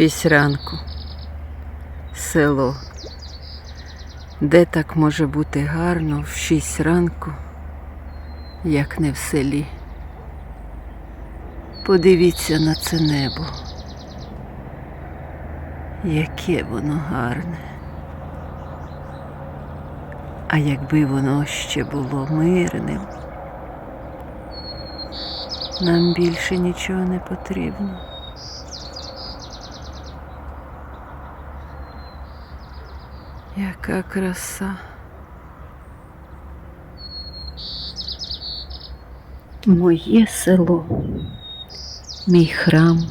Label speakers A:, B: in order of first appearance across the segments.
A: Шість ранку. Село. Де так може бути гарно в шість ранку, як не в селі? Подивіться на це небо. Яке воно гарне. А якби воно ще було мирним, нам більше нічого не потрібно. Яка краса. Моє село, мій храм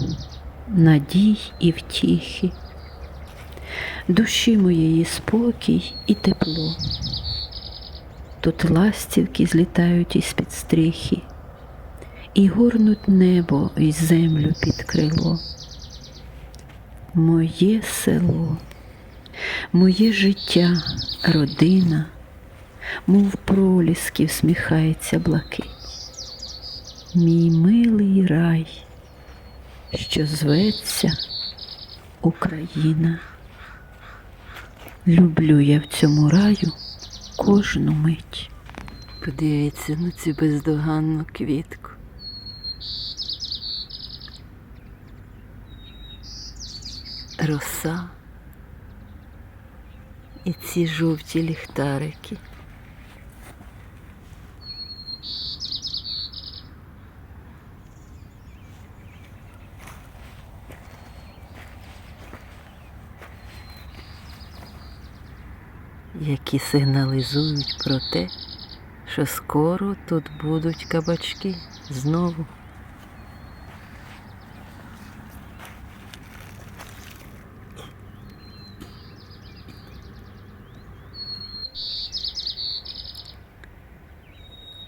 A: надій і втіхи, душі моєї спокій і тепло. Тут ластівки злітають із-під стріхи, і горнуть небо і землю під крило. Моє село, моє життя, родина, мов проліски всміхається блакить. Мій милий рай, що зветься Україна. Люблю я в цьому раю кожну мить. Подивіться на цю бездоганну квітку. Роса і ці жовті ліхтарики. які сигналізують про те, що скоро тут будуть кабачки знову.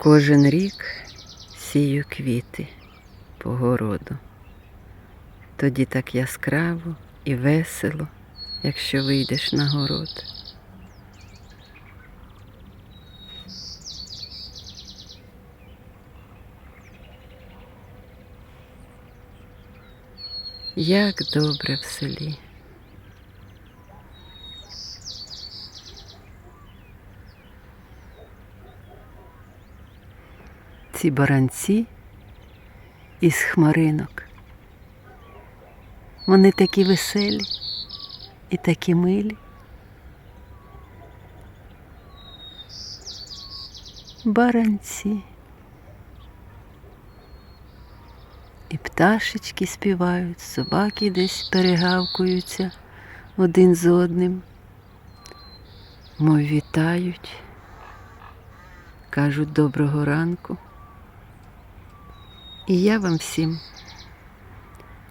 A: Кожен рік сію квіти по городу. Тоді так яскраво і весело, якщо вийдеш на город. Як добре в селі. Ці баранці із хмаринок. Вони такі веселі і такі милі. Баранці. І пташечки співають, собаки десь перегавкуються один з одним. Мов вітають, кажуть доброго ранку. І я вам всім,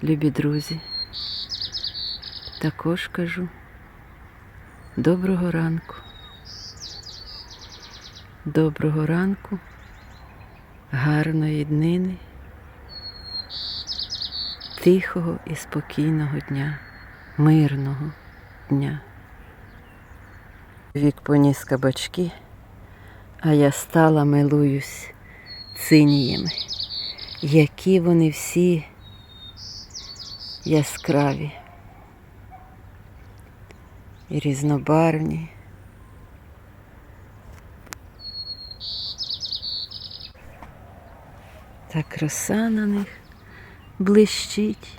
A: любі друзі, також кажу доброго ранку. Доброго ранку, гарної днини тихого і спокійного дня, мирного дня. Вік поніс кабачки, а я стала милуюсь циніями, які вони всі яскраві і різнобарвні. Та краса на них блищить.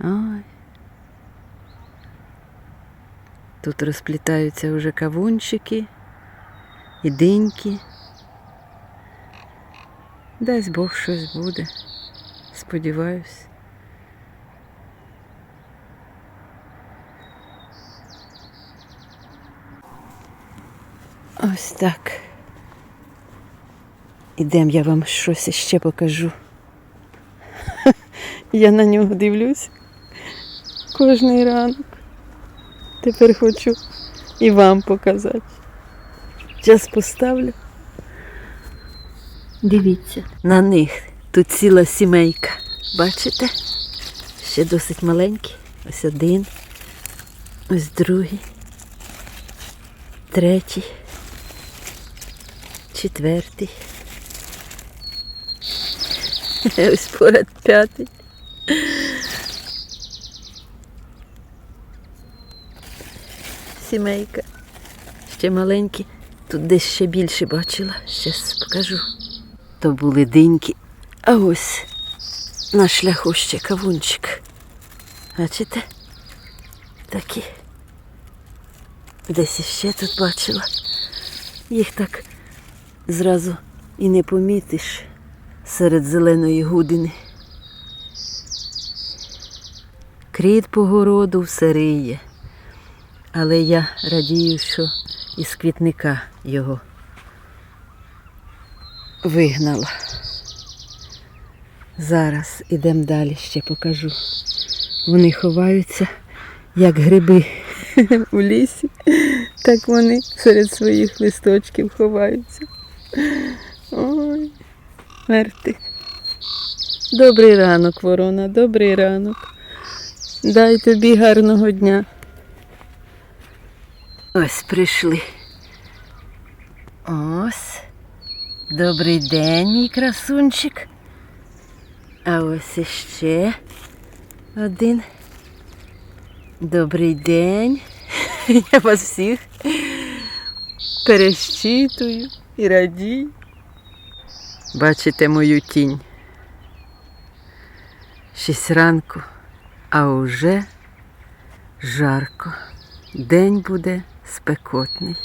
A: Ой. Тут розплітаються вже кавунчики і диньки. Дасть Бог щось буде. Сподіваюсь. Ось так. Ідем, я вам щось ще покажу. Я на нього дивлюсь кожний ранок. Тепер хочу і вам показати. Час поставлю. Дивіться, на них тут ціла сімейка. Бачите? Ще досить маленькі. Ось один, ось другий, третій, четвертий. Ось поряд п'ятий. Сімейка. Ще маленькі. Тут десь ще більше бачила. Щас покажу. То були диньки. А ось на шляху ще кавунчик. Бачите? Такі. Десь іще тут бачила. Їх так зразу і не помітиш серед зеленої гудини. Кріт по городу все риє, але я радію, що із квітника його вигнала. Зараз ідемо далі, ще покажу. Вони ховаються, як гриби у лісі, так вони серед своїх листочків ховаються. Ой, мерти. Добрий ранок, ворона, добрий ранок. Дай тобі гарного дня. Ось прийшли. Ось. Добрий день, мій красунчик. А ось іще один. Добрий день. Я вас всіх перещитую і радію. Бачите мою тінь. Шість ранку, а уже жарко. День буде спекотний.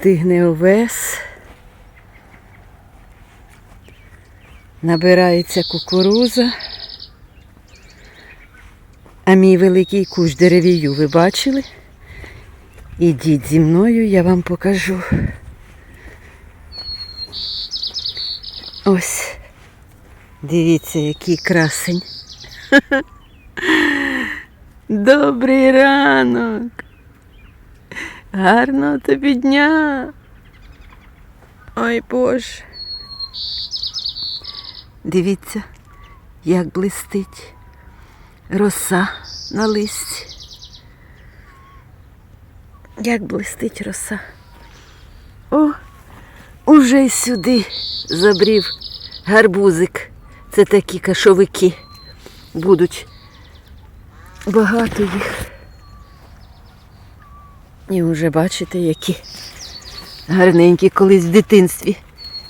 A: Стигне овес. Набирається кукуруза. А мій великий кущ деревію ви бачили? Ідіть зі мною, я вам покажу. Ось. Дивіться, який красень. Добрий ранок. Гарного тобі дня. Ой Боже. Дивіться, як блистить роса на листі. Як блистить роса. О, уже й сюди забрів гарбузик. Це такі кашовики будуть. Багато їх. І вже бачите, які гарненькі колись в дитинстві.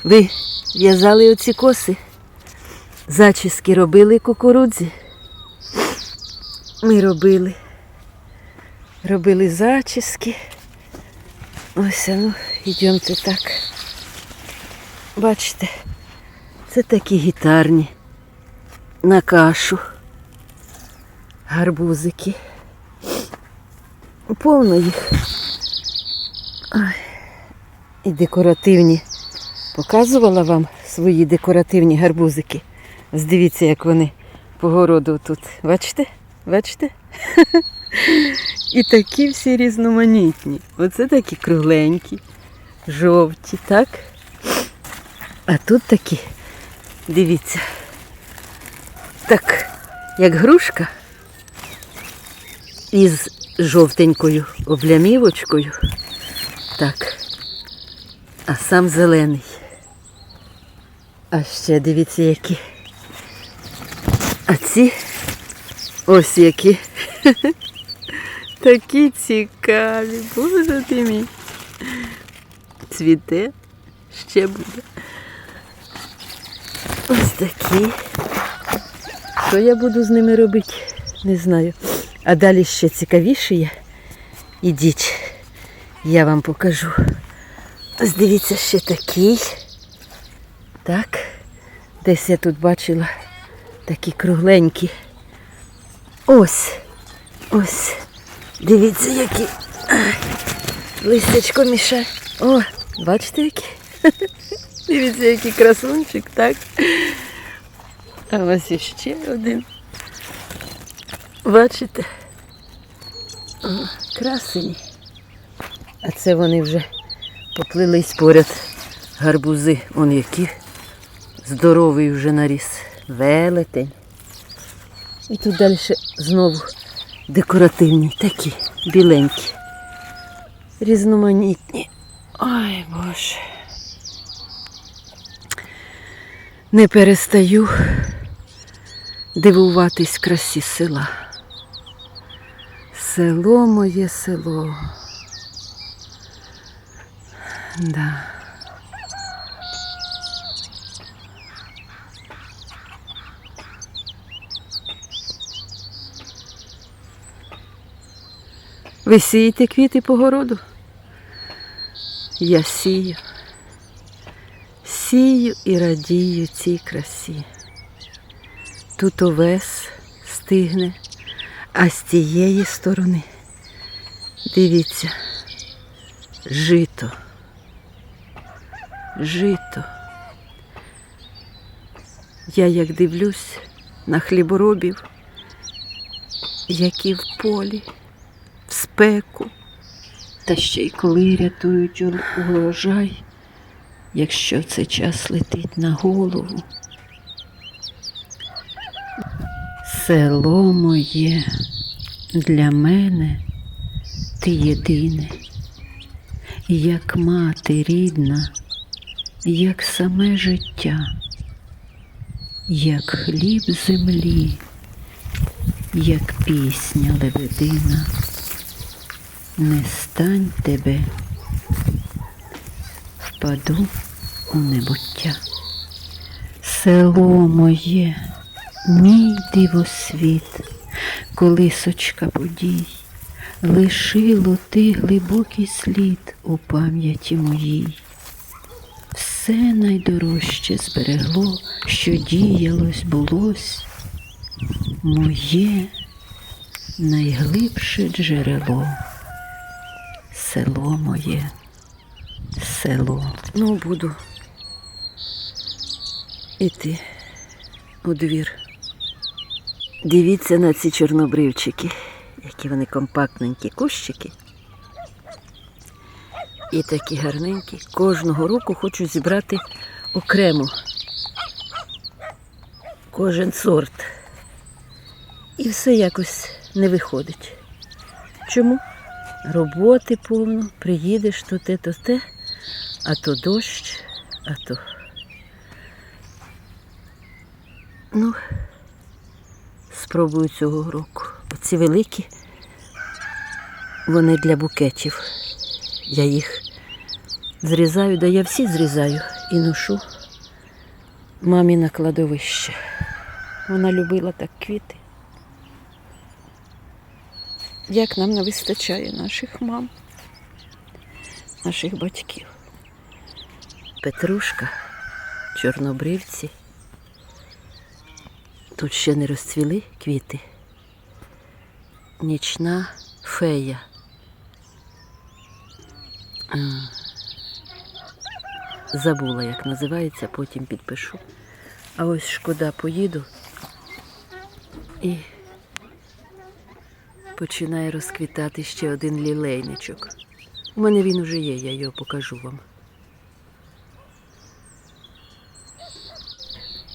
A: Ви в'язали оці коси, зачіски робили кукурудзі. Ми робили. Робили зачіски. Ось, ну, йдемте так. Бачите, це такі гітарні на кашу. Гарбузики. Повно їх. І декоративні. Показувала вам свої декоративні гарбузики. Ось дивіться, як вони по городу тут. Бачите? Бачите? І такі всі різноманітні. Оце такі кругленькі, жовті, так? А тут такі, дивіться, так, як грушка із жовтенькою облямівочкою. Так. А сам зелений. А ще дивіться, які. А ці ось які. Такі цікаві. Боже ти мій. Цвіте ще буде. Ось такі. Що я буду з ними робити? Не знаю. А далі ще цікавіше є. Ідіть, я вам покажу. Ось дивіться, ще такий. Так. Десь я тут бачила такі кругленькі. Ось. Ось. Дивіться, які. Ай, Листячко мішає. О, бачите які? Дивіться, який красунчик, так? А ось іще один. Бачите? Красені. А це вони вже поплились поряд гарбузи. Он які здоровий вже наріс. Велетень. І тут далі знову декоративні, такі біленькі. Різноманітні. Ой, Боже. Не перестаю дивуватись красі села. Село моє село. Да. Ви сієте квіти по городу? Я сію. Сію і радію цій красі. Тут овес стигне, а з тієї сторони, дивіться, жито. Жито. Я як дивлюсь на хліборобів, які в полі, в спеку, та ще й коли рятують ур- урожай, якщо це час летить на голову. Село моє для мене ти єдине, як мати рідна, як саме життя, як хліб землі, як пісня лебедина. Не стань тебе, впаду у небуття. Село моє, мій дивосвіт, колисочка подій, лишило ти глибокий слід у пам'яті моїй. Все найдорожче зберегло, що діялось, булось, моє найглибше джерело. Село моє, село. Ну, буду іти у двір. Дивіться на ці чорнобривчики, які вони компактненькі кущики. І такі гарненькі. Кожного року хочу зібрати окремо кожен сорт. І все якось не виходить. Чому? Роботи повно, приїдеш то те, то те, а то дощ, а то. Ну, спробую цього року. Оці великі, вони для букетів. Я їх зрізаю, да я всі зрізаю і ношу мамі на кладовище. Вона любила так квіти. Як нам не вистачає наших мам, наших батьків. Петрушка, чорнобривці. Тут ще не розцвіли квіти. Нічна фея. Забула, як називається, потім підпишу. А ось шкода поїду і починає розквітати ще один лілейничок. У мене він уже є, я його покажу вам.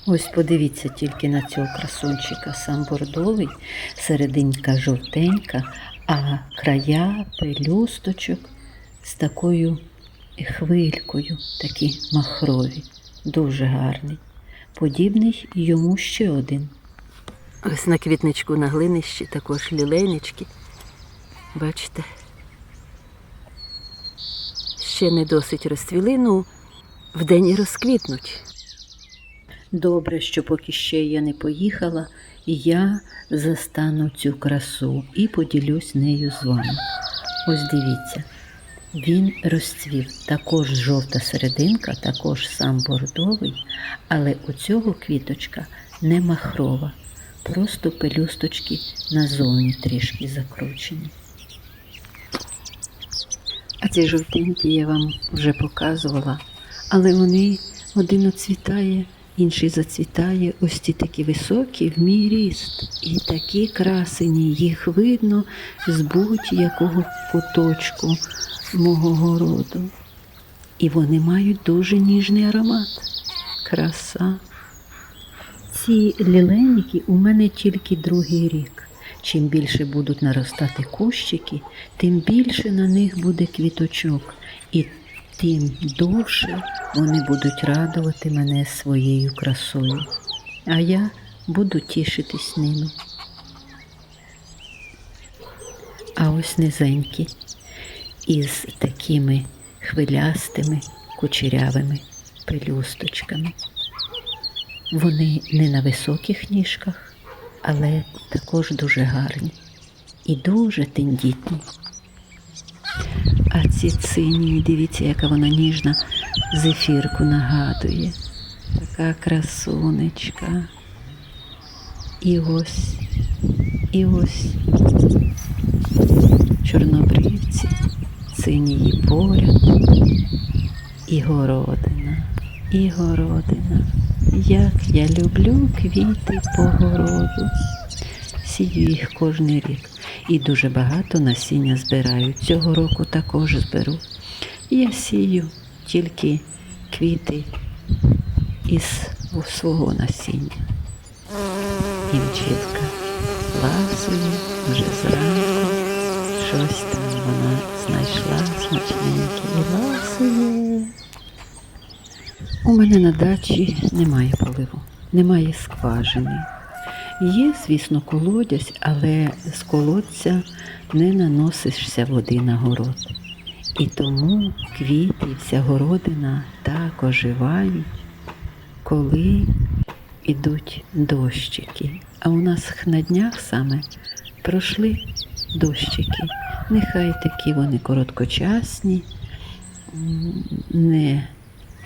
A: Ось подивіться тільки на цього красунчика. Сам бордовий, серединка жовтенька, а края пелюсточок з такою хвилькою, такі махрові, дуже гарний. Подібний йому ще один. Ось на квітничку на глинищі також лілейнички. Бачите? Ще не досить розцвіли, ну вдень і розквітнуть. Добре, що поки ще я не поїхала, я застану цю красу і поділюсь нею з вами. Ось дивіться, він розцвів також жовта серединка, також сам бордовий, але у цього квіточка не махрова, просто пелюсточки назовні трішки закручені. А ці жовтенькі я вам вже показувала, але вони один оцвітає, інший зацвітає. Ось ці такі високі в мій ріст. І такі красені, їх видно з будь-якого куточку мого городу. І вони мають дуже ніжний аромат. Краса. Ці ліленіки у мене тільки другий рік. Чим більше будуть наростати кущики, тим більше на них буде квіточок, і тим довше вони будуть радувати мене своєю красою. А я буду тішитись ними. А ось низенькі із такими хвилястими кучерявими пелюсточками. Вони не на високих ніжках, але також дуже гарні і дуже тендітні. А ці цинії, дивіться, яка вона ніжна, зефірку нагадує. Така красунечка. І ось, і ось чорнобривці, синії поряд, і городина, і городина. Як я люблю квіти по городу. Сію їх кожний рік. І дуже багато насіння збираю. Цього року також зберу. Я сію тільки квіти із свого насіння. І бджілка ласує вже зранку. Щось там вона знайшла смачненьке і ласує. У мене на дачі немає поливу, немає скважини. Є, звісно, колодязь, але з колодця не наносишся води на город. І тому квіти, і вся городина так оживають, коли ідуть дощики. А у нас на днях саме пройшли дощики. Нехай такі вони короткочасні, не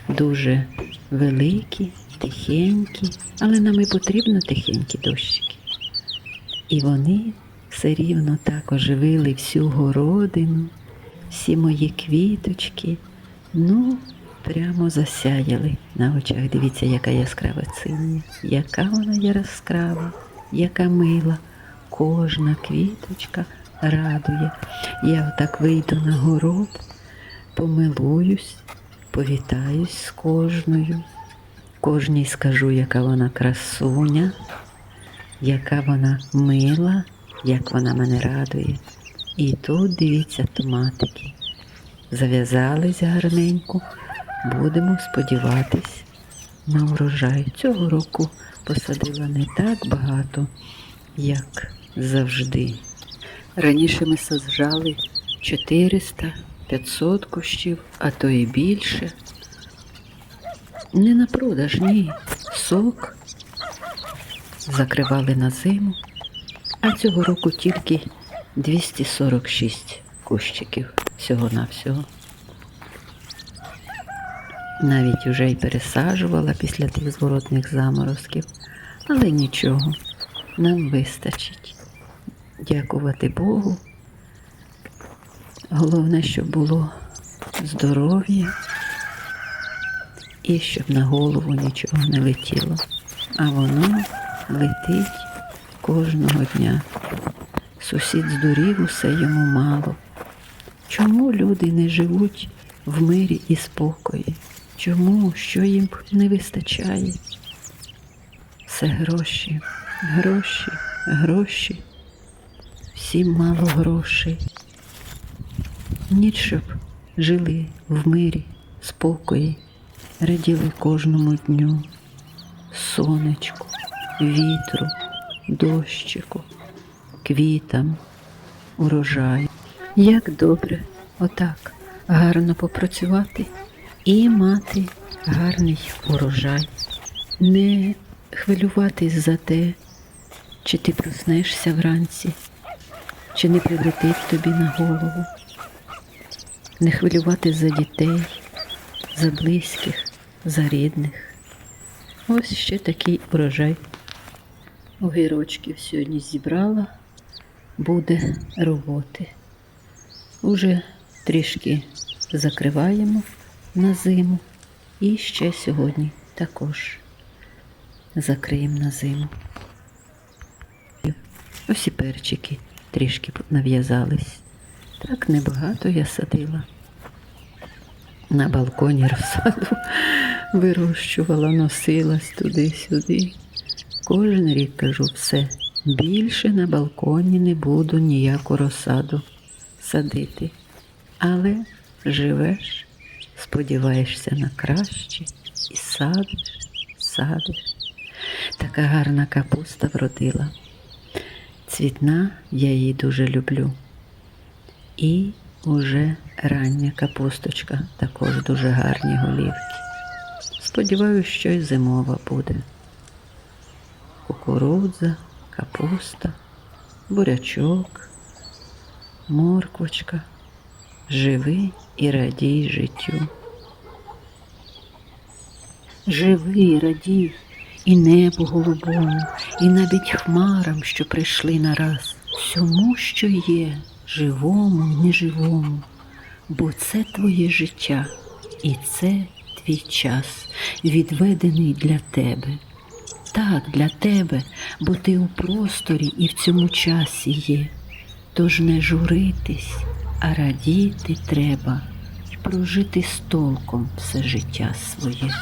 A: дуже великі, тихенькі, але нам і потрібно тихенькі дощики. І вони все рівно так оживили всю городину, всі мої квіточки, ну, прямо засяяли на очах. Дивіться, яка яскрава синя, яка вона яскрава, яка мила. Кожна квіточка радує. Я отак вийду на город, помилуюсь, повітаюсь з кожною. Кожній скажу, яка вона красуня, яка вона мила, як вона мене радує. І тут дивіться томатики. Зав'язались гарненько. Будемо сподіватись на урожай. Цього року посадила не так багато, як завжди. Раніше ми саджали 400-500 кущів, а то і більше. Не на продаж, ні. Сок закривали на зиму, а цього року тільки 246 кущиків всього-навсього. Навіть уже й пересаджувала після тих зворотних заморозків, але нічого, нам вистачить. Дякувати Богу. Головне, щоб було здоров'я і щоб на голову нічого не летіло. А воно летить кожного дня. Сусід здурів, усе йому мало. Чому люди не живуть в мирі і спокої? Чому? Що їм не вистачає? Все гроші, гроші, гроші. Всім мало грошей. Ніч, щоб жили в мирі, спокої, раділи кожному дню, сонечку, вітру, дощику, квітам, урожаю. Як добре отак гарно попрацювати і мати гарний урожай, не хвилюватись за те, чи ти проснешся вранці, чи не прилетить тобі на голову, не хвилювати за дітей, за близьких, за рідних. Ось ще такий урожай. Огірочків сьогодні зібрала, буде роботи. Уже трішки закриваємо на зиму і ще сьогодні також закриємо на зиму. Ось і перчики трішки нав'язались. Так небагато я садила. На балконі розсаду вирощувала, носилась туди-сюди. Кожен рік кажу все. Більше на балконі не буду ніяку розсаду садити. Але живеш, сподіваєшся на краще і садиш, садиш. Така гарна капуста вродила. Цвітна я її дуже люблю. І уже рання капусточка, також дуже гарні голівки. Сподіваюсь, що й зимова буде. Кукурудза, капуста, бурячок, морквочка. Живи і радій життю. Живи і радій і небу голубому, і навіть хмарам, що прийшли нараз, всьому, що є, живому, неживому, бо це твоє життя, і це твій час, відведений для тебе. Так, для тебе, бо ти у просторі і в цьому часі є. Тож не журитись, а радіти треба й прожити з толком все життя своє.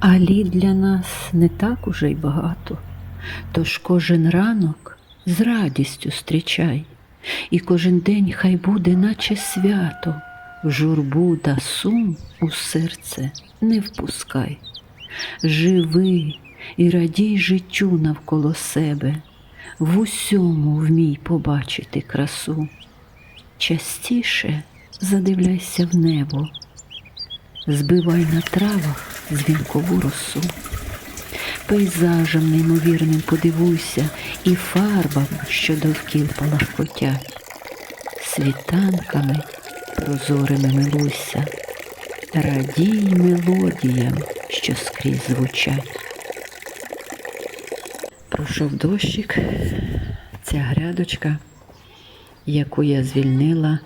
A: А літ для нас не так уже й багато, тож кожен ранок з радістю зустрічай, і кожен день хай буде, наче свято, журбу да сум у серце не впускай. Живи і радій життю навколо себе, в усьому вмій побачити красу. Частіше задивляйся в небо, збивай на травах дзвінкову росу. Пейзажем неймовірним подивуйся і фарбам, що довкіл палахкотять, світанками прозорими милуйся, радій мелодіям, що скрізь звучать. Пройшов дощик, ця грядочка, яку я звільнила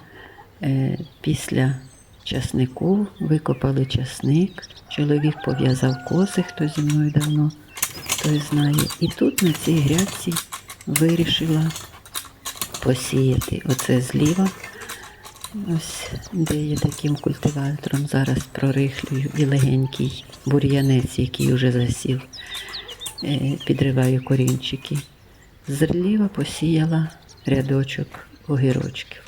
A: е, після часнику, викопали часник, чоловік пов'язав коси, хто зі мною давно, той знає. І тут на цій грядці вирішила посіяти. Оце зліва. Ось де я таким культиватором зараз прорихлюю і легенький бур'янець, який вже засів, е, підриваю корінчики. Зліва посіяла рядочок огірочків.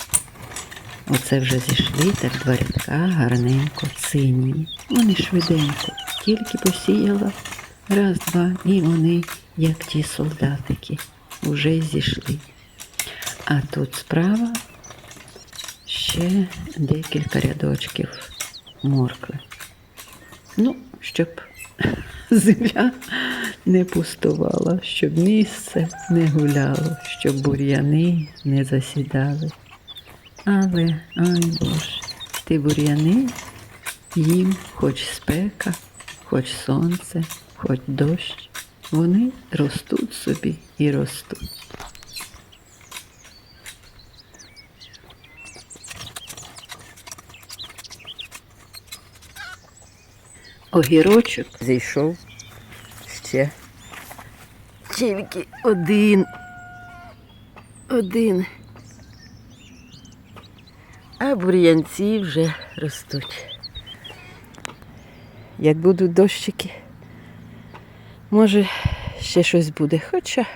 A: Оце вже зійшли так два рядка, гарненько, сині. Вони швиденько, тільки посіяла, раз, два, і вони, як ті солдатики, вже зійшли. А тут справа ще декілька рядочків моркви. Ну, щоб земля не пустувала, щоб місце не гуляло, щоб бур'яни не засідали. Але, ай Боже, ті бур'яни їм хоч спека, хоч сонце, хоч дощ, вони ростуть собі і ростуть. Огірочок зійшов ще тільки один. Один. А бур'янці вже ростуть. Як будуть дощики, може ще щось буде. Хоча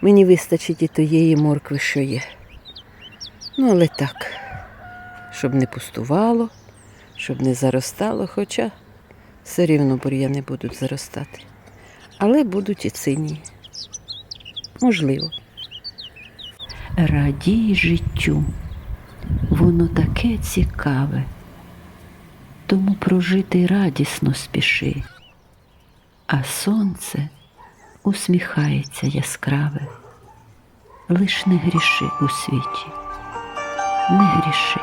A: мені вистачить і тієї моркви, що є. Ну, але так, щоб не пустувало, щоб не заростало, хоча все рівно бур'яни будуть заростати. Але будуть і сині. Можливо. Радій життю. Воно таке цікаве, тому прожити радісно спіши, а сонце усміхається яскраве, лиш не гріши у світі, не гріши.